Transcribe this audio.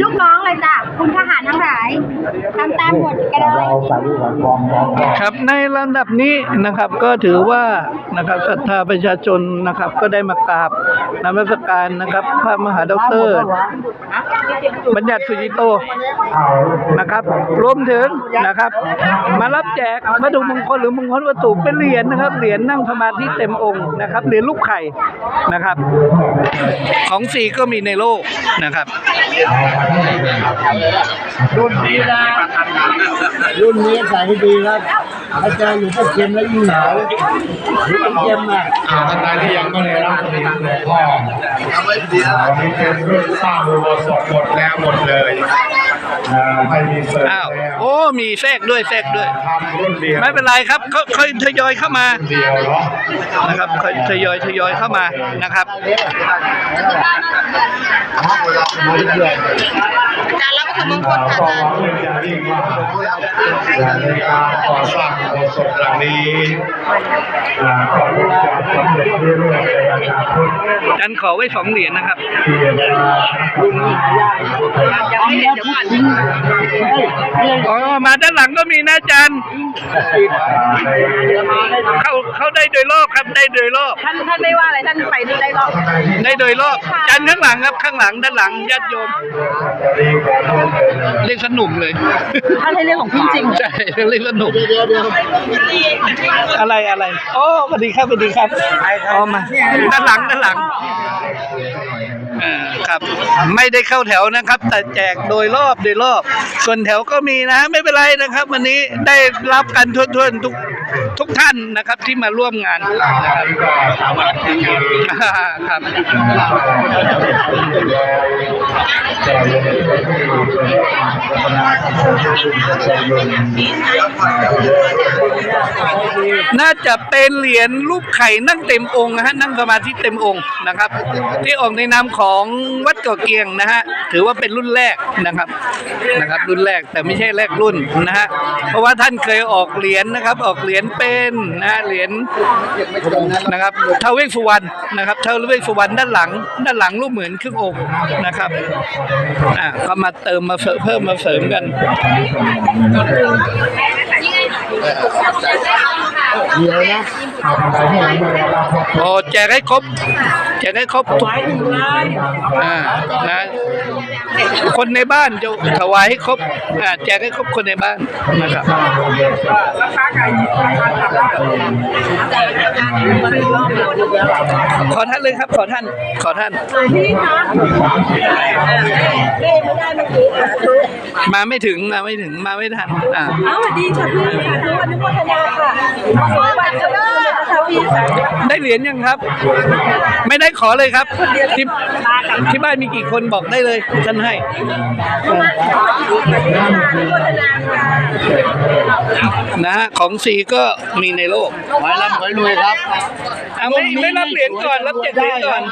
ลูกน้องเลยจ้ะคุณทหารทั้งหลายทำตามบทกันเลยเราใส่ลูกหลานกองกองกองครับในลำดับนี้นะครับก็ถือว่านะครับศรัทธาประชาชนนะครับ ก็ได้มากราบนมัสการนะครับ พระมหาดอกเตอร บัญญัติสุจิโตเอานะครับ รวมถึงนะครับ มารับแจกวัตถุมงคลหรือมงคลวัตถุเป็นเหรียญนะครับ เหรียญนั่งสมาธิเต็มองค์นะครับเหรียญลูกไข่นะครับ ของสีก็มีในโลกนะครับรุ่นนี้นะรุ่นนี้ใส่ให้ดีครับถ้าเจอหลวงพ่อเข็มแล้วยิ่งหนาวหลวงพ่อเข็มอะอ่าท่านใดที่ยังไม่ได้รับเหรียญหลวงพ่อวันนี้เป็นเรื่องสร้างอุโบสถหมดแล้วหมดเลยอ่าไม่มีเสริมอ้าวแล้วโอ้มีแทรกด้วยแทรกด้วย ทำรุ่นเดียวไม่เป็นไรครับเขาค่อยทยอยเข้ามาเดียวเนาะนะครับค่อยทยอยทยอยเข้ามานะครับกา รรับวัตถุมงคลค่ะอาจารย์เพื่อจะยิ่งว่าในการก่อสร้างโบสถ์หลังนี้อ่าก็จะสำเร็จเรื่อยๆในอนาคตจันขอไว้สองเหรียญนะครับที่จะมาอ๋อมาด้านหลังก็มีนะอาจันเข้าเข้าได้โดยรอบครับได้โดยรอบท่านท่านไม่ว่าอะไรท่านไปได้รอบได้โดยรอบอาจันข้างหลังครับข้างหลังด้านหลังญาติโยมเรียกสนุกเลยท่านให้เรื่องของพี่จริง ใช่เรียกสนุกอะไรอะไรโอ้สวัสดีครับสวัสดีครับอ๋อมาด้านหลังด้านหลังอ่า ครับ ไม่ได้เข้าแถวนะครับ แต่แจกโดยรอบโดยรอบ ส่วนแถวก็มีนะไม่เป็นไรนะครับ วันนี้ได้รับกันทั่วๆทุกทุกท่านนะครับที่มาร่วมงานนะครับครับน่าจะเป็นเหรียญรูปไข่นั่งเต็มองค์นะฮะนั่งสมาธิเต็มองค์นะครับ ที่ออกในนามของวัดเก่อเกียงนะฮะถือว่าเป็นรุ่นแรกนะครับนะครับ รุ่นแรกแต่ไม่ใช่แรกรุ่นนะฮะเพราะว่าท่านเคยออกเหรียญนะครับ ออกเหรียญเป็นนะฮะเหรียญนะครับท้าวเวสสุวรรณนะครับท้าวเวสสุวรรณด้านหลัง ด้านหลังรูปเหมือนครึ่งองค์นะครับอ่าก็มาเติมมาเสริมเพิ่มมาเสริมกันเดี๋ยวนะเอาทำไปให้หลังมาแล้วครับโอ้แจกให้ครบแจกให้ครบทุกอ่านะคนในบ้านจะถวายให้ครบอ่าแจกให้ครบคนในบ้านนะครับขอท่านเลยครับ ขอท่าน ขอท่านมาไม่ถึงมาไม่ถึงมาไม่ทันอ่าอ้าวสวัสดีค่ะพี่ค่ะทุกวันทุกพัฒนาค่ะขอบัตรเจ้าเลยนะคะพี่ ได้เหรียญยังครับ ไม่ได้ขอเลยครับ ที่ที่บ้านมีกี่คนบอกได้เลยท่านให้นะฮะของสีก็มีในโลกไว้ร่ำไว้รวยครับอะไม่ไม่รับเหรียญก่อน รับเจ็ดเหรียญก่อน